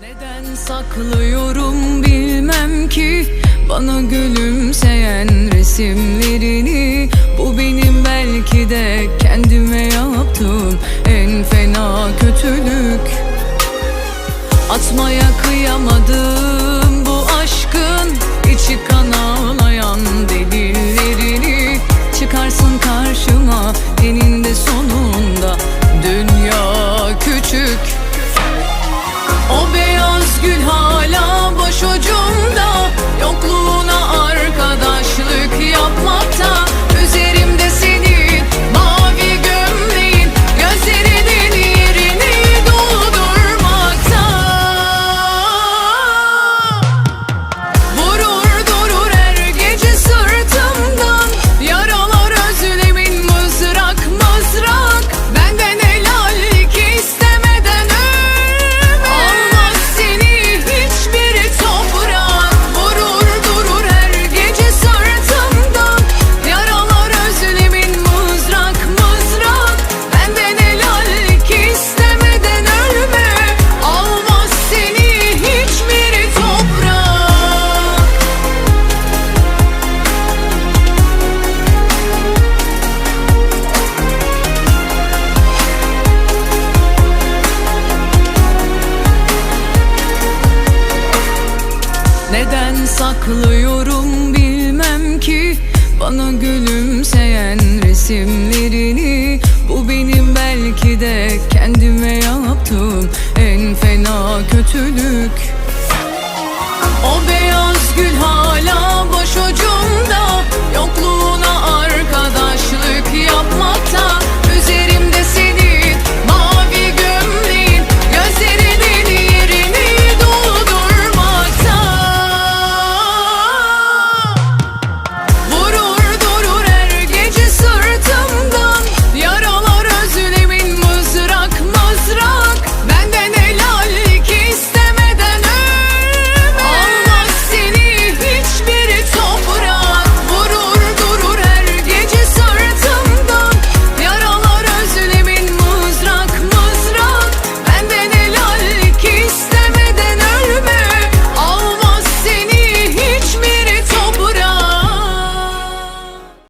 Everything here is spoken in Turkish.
Neden saklıyorum bilmem ki. Bana gülümseyen resimlerini. Bu benim belki de kendime yaptığım En fena kötülük. Atmaya kıyamadım bu aşkın içi kan Neden saklıyorum bilmem ki. Bana gülümseyen resimlerini. Bu benim belki de kendime yaptığım En fena kötülük. O beyaz